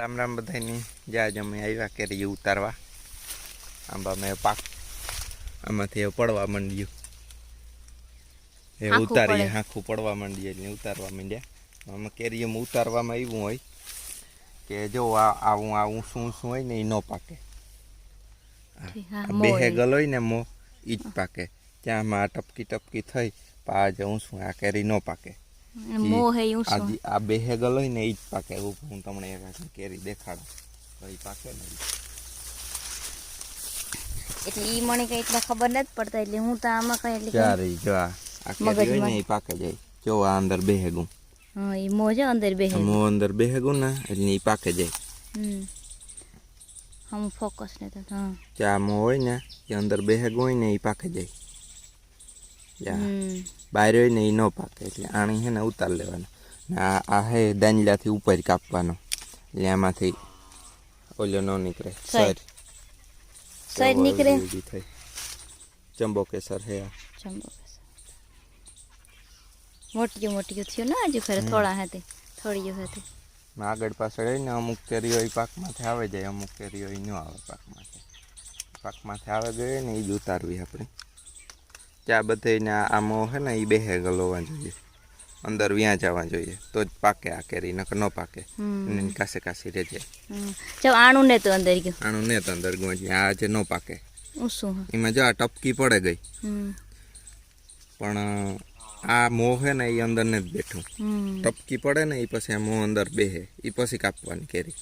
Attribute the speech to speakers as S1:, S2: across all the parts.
S1: રામ રામ બધાની જ્યાં જ અમે આવ્યા કેરી ઉતારવા. આંબા મેં પાક આમાંથી પડવા માંડ્યું. એ
S2: ઉતારી
S1: ઉતારીએ આખું પડવા માંડીએ એટલે ઉતારવા માંડ્યા. આમાં કેરી એમ ઉતારવામાં આવ્યું હોય કે જો આ આવું આવું શું શું હોય ને એ ન પાકે.
S2: બે
S1: હેગલ. હોય ને મો એ જ પાકે. ત્યાં આમાં આ ટપકી ટપકી થઈ પા જે હું શું આ કેરી ન પાકે.
S2: મોહ હે યું
S1: આ જી- આ બેહેગલ હોય ને એ જ પાકે. હું તમને એક કેરી દેખાડું. તો એ પાકે ને
S2: એટલે ઈ મને કઈ એટલા ખબર નથી પડતા એટલે હું તો આમાં કઈ એટલે
S1: ચારે જો આ કેરી હોય ને એ પાકે જાય. જો આ અંદર બેહેગું
S2: હા ઈ મોહ છે અંદર બેહે
S1: મો અંદર બેહેગું ને એટલે એ પાકે જાય.
S2: હમ. હમ ફોકસ ને તો હા.
S1: ચા મો હોય ને એ અંદર બેહેગું હોય ને એ પાકે જાય. યા
S2: હમ
S1: બહાર હોય ને એ ન પાકે એટલે આણી છે ને ઉતાર લેવાનો ને આ આ હે દાંજલાથી ઉપર કાપવાનો એટલે આમાંથી ઓલો ન નીકળે
S2: સર.
S1: સર
S2: સર નીકળે
S1: ઊભી થઈ ચંબો કેસર હે આ
S2: ચંબો મોટીયું મોટીયું થયું ને હજુ ખરે થોડા હતી થોડીયું હતી
S1: ને આગળ પાછળ હોય ને અમુક કેરીઓ ઈ પાકમાંથી આવે જાય અમુક કેરીઓ ઈ ન આવે પાકમાંથી પાકમાંથી આવે ગઈ ને એ જ ઉતારવી આપણે ચા બધાને આ મો હે ને એ બેહે ગલોવા જોઈએ. અંદર વ્યાં જવા જોઈએ. તો જ પાકે આ કેરી નકર ન પાકે. એની કાસે કાસી રહે
S2: હમ. ચાલ આણું ને તો અંદર ગયું.
S1: આનું ને તો અંદર ગોંજી. આ જે ન પાકે.
S2: શું?
S1: એમાં જો આ ટપકી પડે ગઈ. પણ આ મોહ છે ને એ અંદર ને જ
S2: બેઠું.
S1: ટપકી પડે ને એ પછી આ મોહ અંદર બેહે. એ પછી કાપવાની કેરી.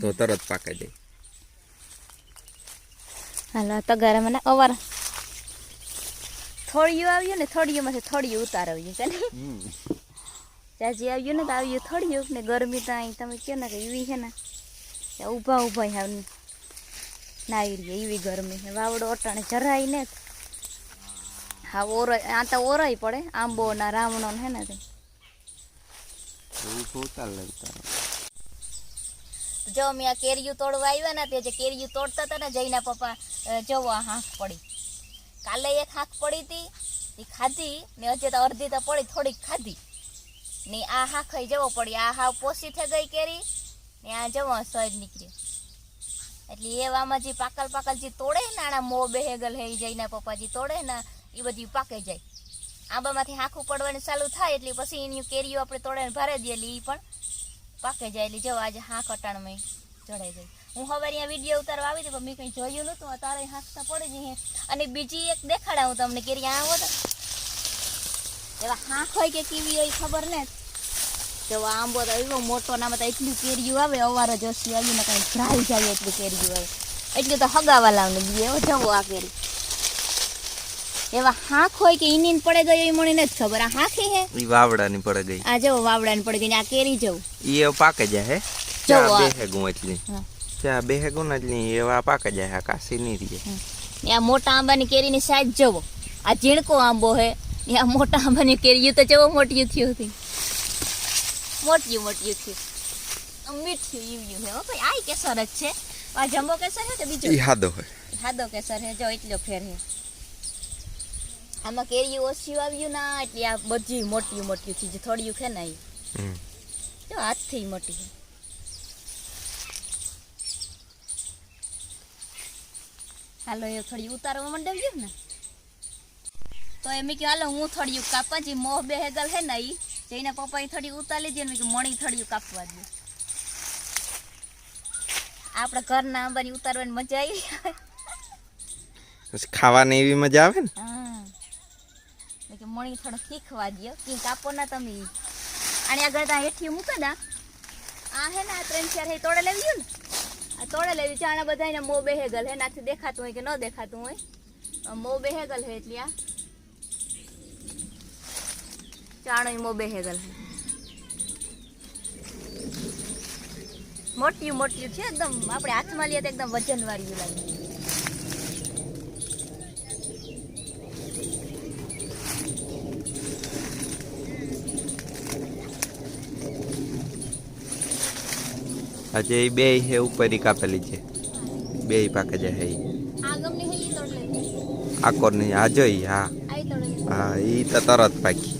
S1: તો તરત પાકે જાય.
S2: હાલો તો તગારા મને અવાર. થોડિયું આવ્યું ને થોડિયુંમાંથી થોડિયું ઉતારવ્યું છે ને. જાજી આવ્યું ને તો આવ્યું થોડિયું ને ગરમી તો અહીં તમે કહો ને કે એવી છે ને. ઊભા ઊભા આવ નાઈ રહી એવી ગરમી છે. વાવડો અટાણે જરાય ને. હા ઓરાય આ તો ઓરાય પડે આંબો ના રામણો ને હે ને જો મેં આ કેરીયું તોડવા આવ્યા ને તે જે કેરીયું તોડતા હતા ને જઈના પપ્પા જવો આ પડી. કાલે એક હાંક પડી હતી એ ખાધી, ને હજી તો અડધી તો પડી, થોડીક ખાધી. ને આ હાંક જવો પડી, આ હાવ પોસી થઈ ગઈ કેરી, ને આ જવો સજ નીકળ્યો. એટલે એવામાં જે પાકલ પાકલ જે તોડે ને આના મો બેહેગલ હે જઈના પપ્પાજી તોડે ને એ બધી પાકે જાય. આંબામાંથી હાંખું પડવાનું ચાલુ થાય એટલે પછી એની કેરીઓ આપણે તોડે ભરે દઈએ એટલે એ પણ પાકે જાય એટલે જવા આજે હાંખ અટાણમાં ચડાઈ જાય. હું હવે અહીંયા વીડિયો ઉતારવા આવી હતી પણ મેં કંઈ જોયું નહોતું. તારે હાંકતા પડી જઈએ. અને બીજી એક દેખાડા હું તમને કેરી આવો તો. એવા હાંક હોય કે કેવી હોય ખબર ને? જો આ આંબો તો એવો મોટો નામાં તો એટલું કેરીયું આવે અવાર જ ઓછી આવી ને કાંઈ ભરાઈ જાય એટલું કેરીયું આવે. એટલું તો હગાવા લાવને બી એવો જવો આ કેરી. એવા હાંક હોય કે ઈની ને પડે ગયો એ મને નથી ખબર. આ હાંખી હે?
S1: ઈ વાવડાની પડે ગઈ.
S2: આ જવો વાવડાને પડી ગઈ ને આ કેરી જવું
S1: ઈ એ પાકે જાય હે?
S2: જો
S1: ચા
S2: આ.
S1: બેહેગું એટલી
S2: હા.
S1: ચા બેહેગું જ નહીં એવા પાકે જાય આ કાસી નહીં
S2: રહે. ત્યાં મોટા આંબાની કેરીની સાઈઝ જવો. આ ઝીણકો આંબો હે ત્યાં મોટા આંબાની કેરી તો જવો મોટ્યું થયું હતી. મોટી મોટી થયું. મીઠું ઈવ્યું હે હો ભાઈ આ કેસર જ છે. આ જમ્બો કેસર હે કે બીજો?
S1: ઈ હાદો હોય
S2: સાદો કેસર હે જો એટલો ફેર હે. આમાં કેરી ઓછી આવ્યું ના એટલે આ બધી મોટી મોટી ચીજ થોડીયું છે ને જો હાથથી મોટી હાલો એ થોડી ઉતારવા માંડવ્યું ને. તો એમ કે હાલો હું થોડીયું કાપવા જે મોહ બેહેગલ હે ને ઈ જઈને પપ્પાએ થોડી ઉતારી લીધી ને મેં કીધું મણી થોડીયું કાપવા દે. આપણે ઘરના આંબાની ઉતારવાની મજા આવી
S1: ખાવાની એવી મજા આવે ને?
S2: હા. કે મણી થોડો શીખવા દે કે કાપો ના તમે. આને આગળ ત્યાં હેઠી મૂકે ના આ હે ને આ ત્રણ ચાર હે તોડે લેવી ને. તોડે લેવી છે. આના બધા મો બેહેગલ હે. નાથી દેખાતું હોય કે ન દેખાતું હોય. મો બેહેગલ હે એટલે આ. ચાણો મો બેહેગલ હે. મોટી મોટી છે એકદમ. આપણે હાથમાં લઈએ તો એકદમ વજનવાળી લાગે.
S1: આજે એ બે હે ઉપર કાપેલી છે. બે પાકે જાય હે આકોર નહીં આ જોઈ હા. હા એ તો તરત પાકી.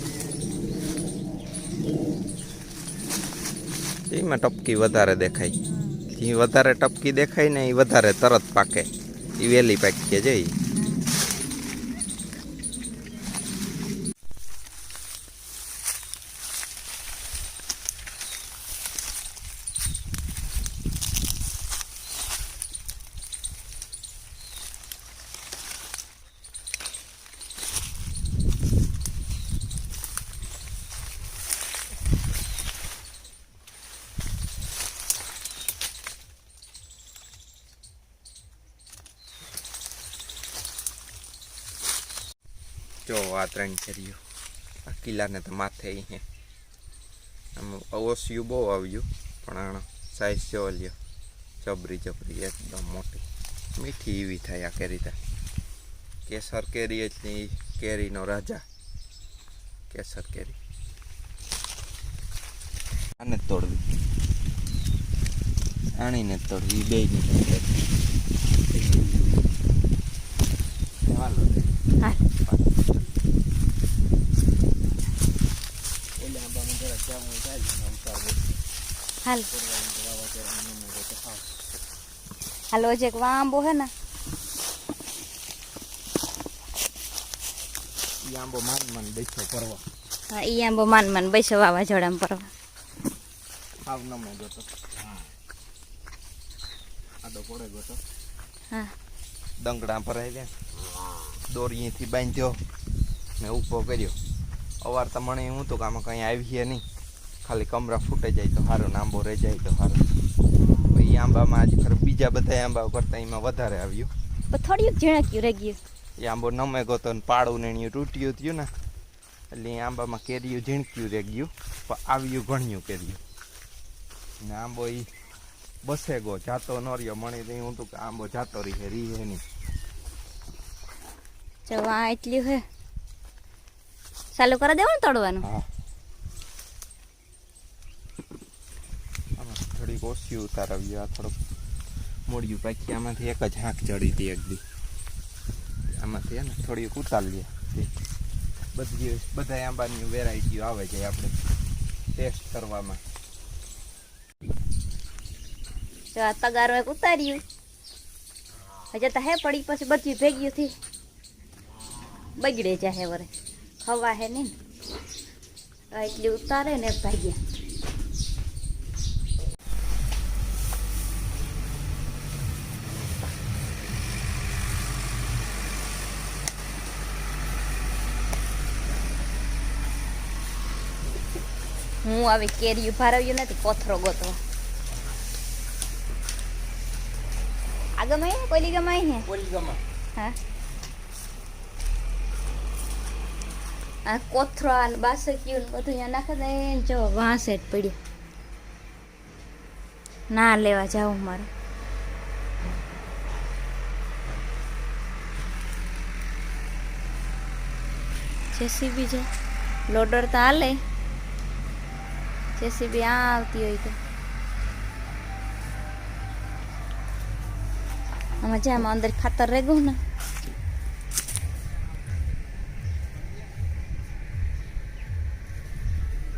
S1: એમાં ટપકી વધારે દેખાય. જે વધારે ટપકી દેખાય ને એ વધારે તરત પાકે. એ વહેલી પાકી જઈ જો આ ત્રણ કેરીઓ આ કિલ્લાને તો માથે અહીંયા આમ ઓસિયું બહુ આવ્યું પણ આણો સાઈઝ જો લ્યો. જબરી જબરી એકદમ મોટી. મીઠી એવી થાય આ કેરી તા કેસર કેરી ઈ કેરીનો રાજા. કેસર કેરી. આને તોડવી. આણીને તોડવી બે ની હાલો.
S2: હાલ. હાલો જે આંબો હે ને.
S1: ઈ આંબો માન માન બેસો કરવા
S2: હા ઈ આંબો માન માન બેસો વાવાઝોડામાં પરવા
S1: હાવ નમે ગયો આડો પડે ગયો
S2: હા.
S1: દંગડા ભરાઈ દે દોરીથી બાંધ્યો ને ઊભો કર્યો. અવાર તો મને એવું હતું કે આમાં કંઈ આવીએ નહીં. ખાલી કમરા ફૂટે જાય તો સારું આંબો રહી જાય તો સારું પછી એ આંબામાં આજ ખરે બીજા બધા આંબા કરતાં એમાં વધારે આવ્યું.
S2: થોડીક ઝીણક્યું રહી ગયું
S1: એ આંબો નમે ગયો તો ને પાડું ને તૂટ્યું થયું ને એટલે એ આંબામાં કેરીયું ઝીણક્યું રહી ગયું. પણ આવ્યું ઘણ્યું કેરીયું ને આંબો એ બસે ગો જાતો ન રહ્યો. મણી તો હું તો કે આંબો જાતો રહે રહી નહીં.
S2: જવા એટલી હે ચાલુ કરી
S1: દેવાનું તળવાનું? થોડીક ઓછી ઉતારવી આ થોડુંક મોડ્યું પાછી આમાંથી એક જ હાંક ચડી હતી એક દી. આમાંથી હે ને થોડીક ઉતારી લે બધી બધા આંબાની વેરાયટીઓ આવે છે આપણે ટેસ્ટ કરવામાં.
S2: જો આ તગારો એક ઉતાર્યું. હજે તો હે પડી પછી બધી ભેગી થી બગડે જાહે વરે. ખવા હે નહીં એટલી ઉતારે ને ભાગ્યા. હું આવી કેરી ઉભારવ્યું નથી કોથરો ગોતવા. આ ગમાય કોઈલી ગમાય ને હા? આ કોથરો આ બાસક્યું ને બધું અહીંયા નાખે ને જો વાંસે જ પડ્યું. ના લેવા જાઉં મારે. જેસીબી છે. લોડર તો હાલે. જેસીબી આ આવતી હોય તો. આમાં જે આમાં અંદર ખાતર રેગું ને.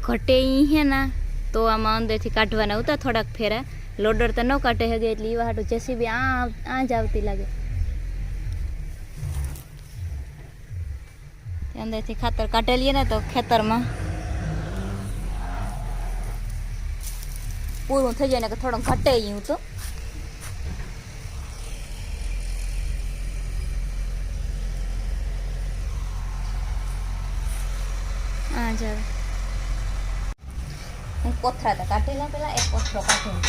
S2: ઘટે ઈ હે ના, તો આમાં અંદરથી કાઢવાના ઉતા થોડાક ફેરા. લોડર તો ન કાઢે હગે એટલે ઈ હાટું જેસીબી આ આ જ આવતી લાગે. તે અંદરથી ખાતર કાઢેલીએ ને તો ખેતરમાં. પૂરું થઈ જાય ને કે થોડું ઘટે ઈ તો. આ જ આવે. હું હતા તો કાઢેલા પેલા એક કોથરો કાઢેલો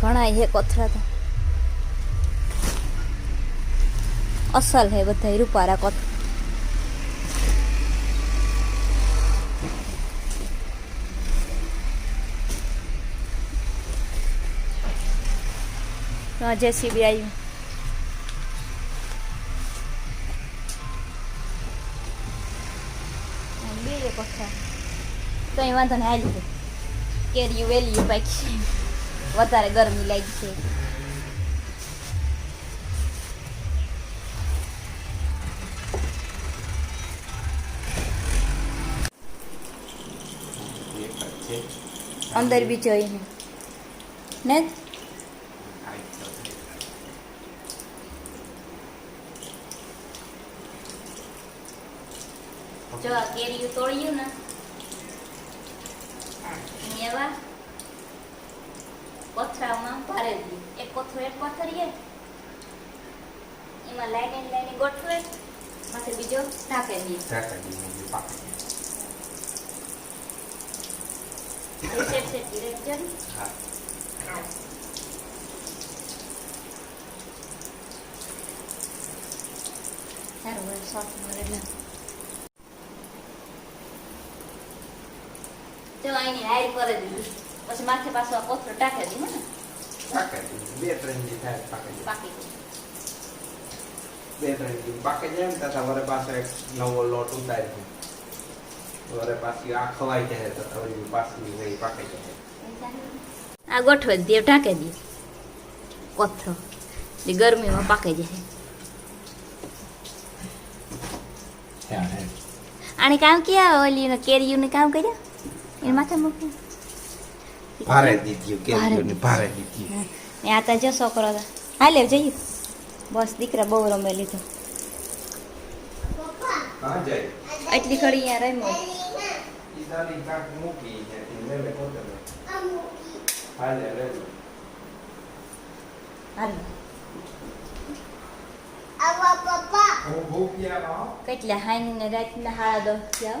S2: ઘણા હે કોથરા તો અસલ હે બધા રૂપારા કોથરા જેસીબી આવ્યું કંઈ વાંધો નહીં હાલ છે કેરીયું વેલીયું પાકી. વધારે ગરમી લાગી છે. અંદર બી જોઈને. ને? ભારે એક કોથળું એક કોથળીએ એમાં લાઈને લાઈને ગોઠવે. પછી બીજો ઢાંકે દઈએ. સેટ સેટ સારું સોફ્ટ મળે એટલે જો અહીંની હાઈડ કરે દીધી પછી માથે પાછો આ કોથળો ટાંકી દીધું ને.
S1: બે ત્રણ દી થાય પાકે જાય. બે ત્રણ દી પાકે જાય ને તથા વરે પાછો એક નવો લોટ ઉતારી વરે પાછી આ ખવાઈ જાય તો વળી પાછી વળી પાકે જાય
S2: આ ગોઠવે દે ઢાકે દે. કોથળો એટલે ગરમીમાં પાકે જાય. આને કામ ક્યાં ઓલી કેરીયું ને કામ કર્યા? એ માથે મૂક્યું?
S1: ભારે દીધ્યું કેરીઓને ભારે દીધ્યું
S2: ને આ તો જો છોકરો હા હાલે જઈએ બસ દીકરા બહુ રમે લીધો. એટલી ઘડી અહીંયા રમ્યો. કેટલા હાઈ ને રાતના હાડા દસ થયા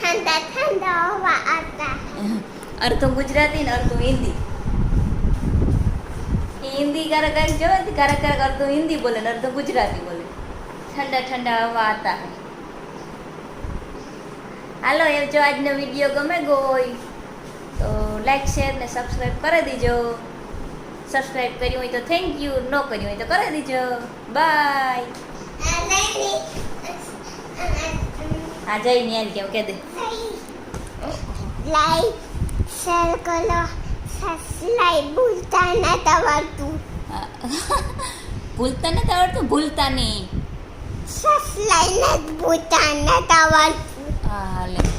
S3: ઠંડા ઠંડા હવા આવતા.
S2: અર્ધો ગુજરાતી ને અર્ધો હિન્દી. હિન્દી ક્યારેક ક્યારેક જવે ને ક્યારેક ક્યારેક અર્ધો હિન્દી બોલે ને અર્ધો ગુજરાતી બોલે. ઠંડા ઠંડા હવા આવતા. હાલો એ જો આજનો વીડિયો ગમે ગોય તો લાઈક શેર ને સબસ્ક્રાઈબ કરી દીજો. સબસ્ક્રાઈબ કર્યું હોય તો થેન્ક યુ નો કર્યું હોય તો કરી દીજો. બાય આ જઈને એમ કેવું કહી દે.
S3: લાઈક શેર કરો સબસ્ક્રાઈબ ભૂલતા ના તમારું
S2: ભૂલતા નથી આવડતું ભૂલતા નહીં
S3: સબસ્ક્રાઈબ ના ભૂલતા ના તમારું
S2: હા